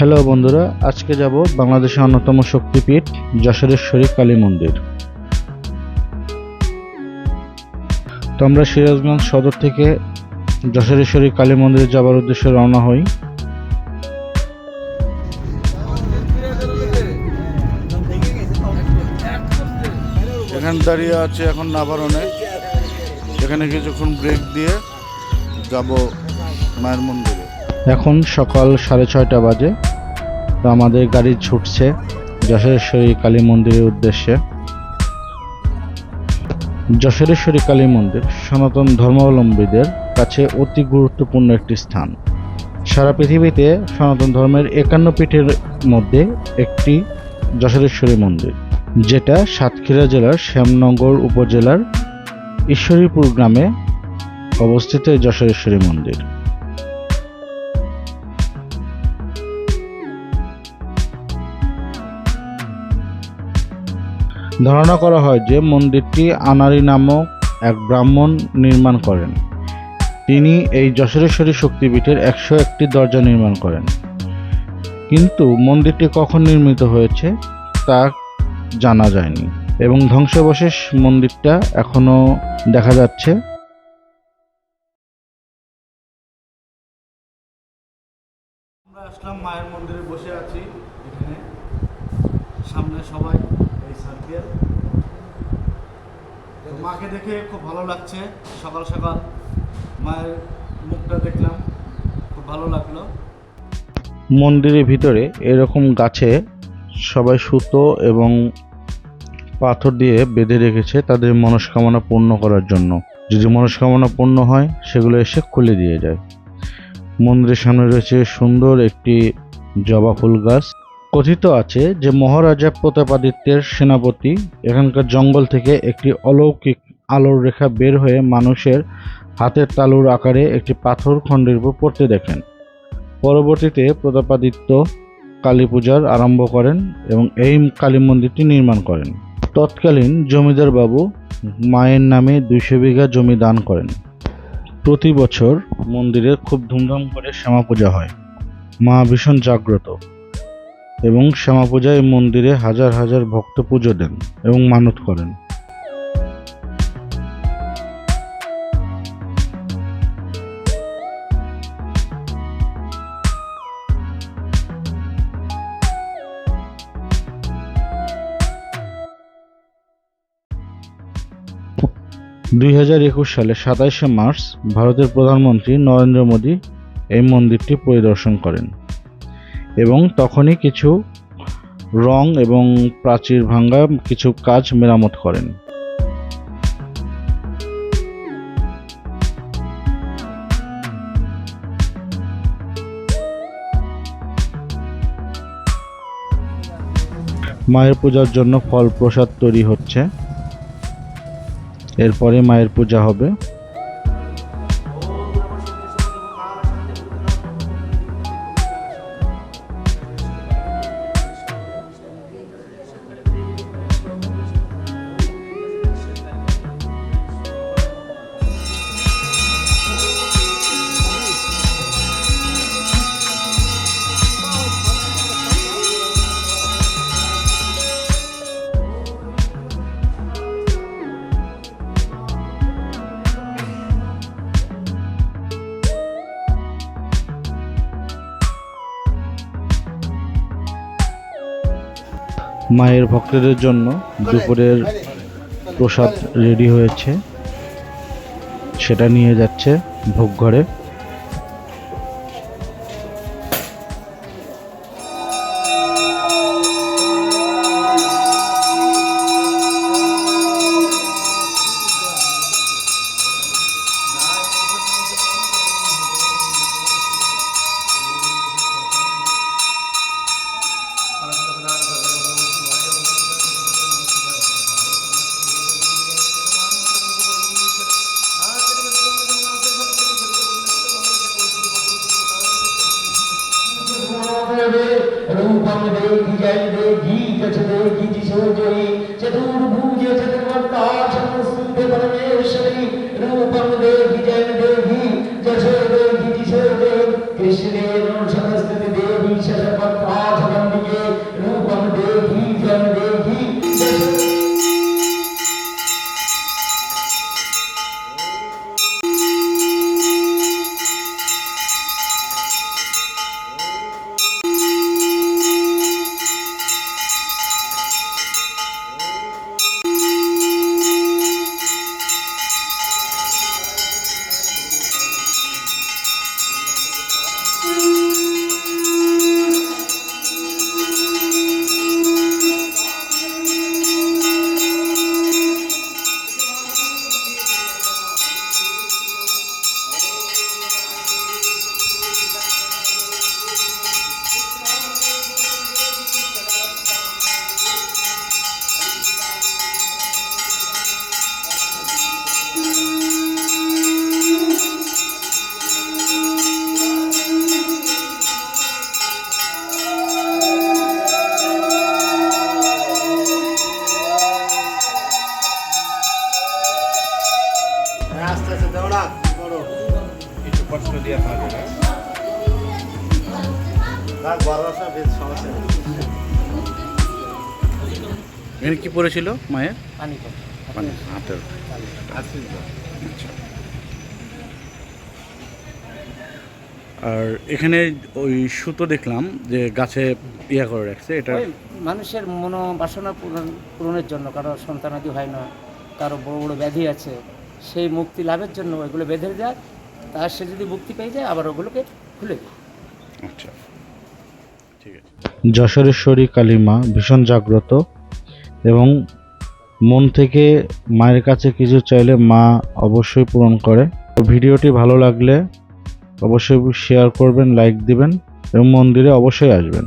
Hello বন্ধুরা আজকে যাব বাংলাদেশের অন্যতম শক্তিপীঠ যশোরেশ্বরী কালী মন্দির। তো আমরা সিরাজগঞ্জ সদর থেকে যশোরেশ্বরী কালী মন্দিরে যাবার উদ্দেশ্যে রওনা হই। এখানে দাঁড়িয়ে আছে এখন নাভারণে। এখানে কিছুক্ষণ ব্রেক দিয়ে যাব মায়ের মন্দিরে। এখন সকাল সাড়ে ছয়টা বাজে। তো আমাদের গাড়ি ছুটছে যশোরেশ্বরী কালী মন্দিরের উদ্দেশ্যে। যশোরেশ্বরী কালী মন্দির সনাতন ধর্মাবলম্বীদের কাছে অতি গুরুত্বপূর্ণ একটি স্থান। সারা পৃথিবীতে সনাতন ধর্মের একান্ন পীঠের মধ্যে একটি যশোরেশ্বরী মন্দির, যেটা সাতক্ষীরা জেলার শ্যামনগর উপজেলার ঈশ্বরীপুর গ্রামে অবস্থিত যশোরেশ্বরী মন্দির। ধারণা করা হয় যে মন্দিরটি আনারি নামক এক ব্রাহ্মণ নির্মাণ করেন। তিনি এই যশোরেশ্বরী শক্তিপীঠের একশো একটি দরজা নির্মাণ করেন। কিন্তু মন্দিরটি কখন নির্মিত হয়েছে তা জানা যায়নি এবং ধ্বংসাবশেষ মন্দিরটা এখনও দেখা যাচ্ছে। আমরা আসলাম মায়ের মন্দিরে বসে আছি এখানে। সামনে সবাই সার্কেল মাকে দেখে খুব ভালো লাগছে। সকাল সকাল মায়ের মুখটা দেখলাম, খুব ভালো লাগল। মন্দিরের ভিতরে এরকম গাছে সবাই সুতো এবং পাথর দিয়ে বেঁধে রেখেছে তাদের মনস্কামনা পূর্ণ করার জন্য। যদি মনস্কামনা পূর্ণ হয়, সেগুলো এসে খুলে দিয়ে যায়। মন্দিরের সামনে রয়েছে সুন্দর একটি জবা ফুল গাছ। কথিত আছে যে মহারাজা প্রতাপাদিত্যের সেনাপতি এখানকার জঙ্গল থেকে একটি অলৌকিক আলোর রেখা বের হয়ে মানুষের হাতের তালুর আকারে একটি পাথর খণ্ডের উপর পড়তে দেখেন। পরবর্তীতে প্রতাপাদিত্য কালী পূজার আরম্ভ করেন এবং এই কালী মন্দিরটি নির্মাণ করেন। তৎকালীন জমিদার বাবু মায়ের নামে দুইশো বিঘা জমি দান করেন। প্রতি বছর মন্দিরে খুব ধুমধাম করে শ্যামা পূজা হয়। মা ভীষণ জাগ্রত। এবং শ্যামা পূজায় মন্দিরে হাজার হাজার ভক্ত পুজো দেন এবং মানত করেন। দুই হাজার একুশ সালে সাতাইশে মার্চ ভারতের প্রধানমন্ত্রী নরেন্দ্র মোদী এই মন্দিরটি পরিদর্শন করেন। এবং তখনই কিছু রং এবং প্রাচীর ভাঙ্গা কিছু কাজ মেরামত করেন। মায়ের পূজার জন্য ফল প্রসাদ তৈরি হচ্ছে। এরপরে মায়ের পূজা হবে। মায়ের ভক্তদের জন্য দুপুরের প্রসাদ রেডি হয়েছে। সেটা নিয়ে যাচ্ছে ভোগ ঘরে। কষ্ট দিয়ে কি পড়েছিল মায়ের? পানি হাতের আচ্ছা। আর এখানে ওই সুতো দেখলাম যে গাছে ইয়া করে রাখছে এটা মানুষের মনোবাসনা পূরণ পূরণের জন্য কারও সন্তানাদি হয় না কারও বড় বড় ব্যাধি আছে সেই মুক্তি লাভের জন্য ওইগুলো বেঁধে দেয় তার সে যদি মুক্তি পেয়ে যায় আবার ওগুলোকে খুলে দেয় আচ্ছা। ঠিক আছে। যশোরেশ্বরী কালীমা ভীষণ জাগ্রত এবং মন থেকে মায়ের কাছে কিছু চাইলে মা অবশ্যই পূরণ করে। তো ভিডিওটি ভালো লাগলে অবশ্যই শেয়ার করবেন লাইক দিবেন এবং মন্দিরে অবশ্যই আসবেন।